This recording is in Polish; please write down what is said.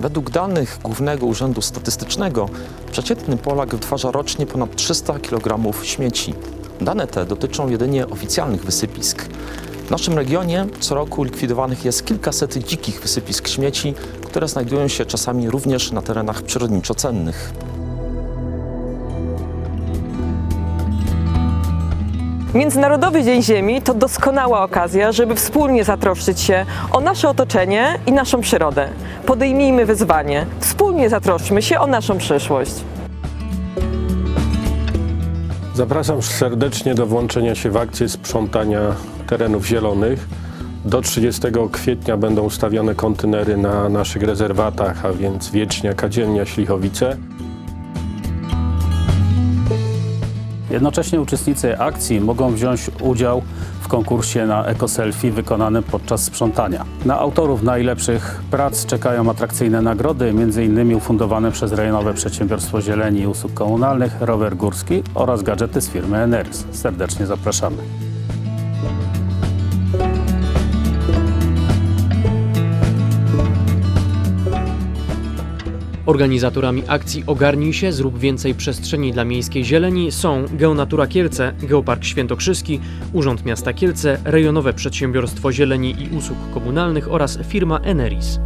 Według danych Głównego Urzędu Statystycznego przeciętny Polak wytwarza rocznie ponad 300 kg śmieci. Dane te dotyczą jedynie oficjalnych wysypisk. W naszym regionie co roku likwidowanych jest kilkaset dzikich wysypisk śmieci, które znajdują się czasami również na terenach przyrodniczo cennych. Międzynarodowy Dzień Ziemi to doskonała okazja, żeby wspólnie zatroszczyć się o nasze otoczenie i naszą przyrodę. Podejmijmy wyzwanie, wspólnie zatroszczmy się o naszą przyszłość. Zapraszam serdecznie do włączenia się w akcję sprzątania terenów zielonych. Do 30 kwietnia będą ustawione kontenery na naszych rezerwatach, a więc Wiecznia, Kadzielnia, Ślichowice. Jednocześnie uczestnicy akcji mogą wziąć udział w konkursie na ekoselfie wykonanym podczas sprzątania. Na autorów najlepszych prac czekają atrakcyjne nagrody, m.in. ufundowane przez Rejonowe Przedsiębiorstwo Zieleni i Usług Komunalnych, rower górski oraz gadżety z firmy Enerys. Serdecznie zapraszamy. Organizatorami akcji Ogarnij się, zrób więcej przestrzeni dla miejskiej zieleni są Geonatura Kielce, Geopark Świętokrzyski, Urząd Miasta Kielce, Rejonowe Przedsiębiorstwo Zieleni i Usług Komunalnych oraz firma Eneris.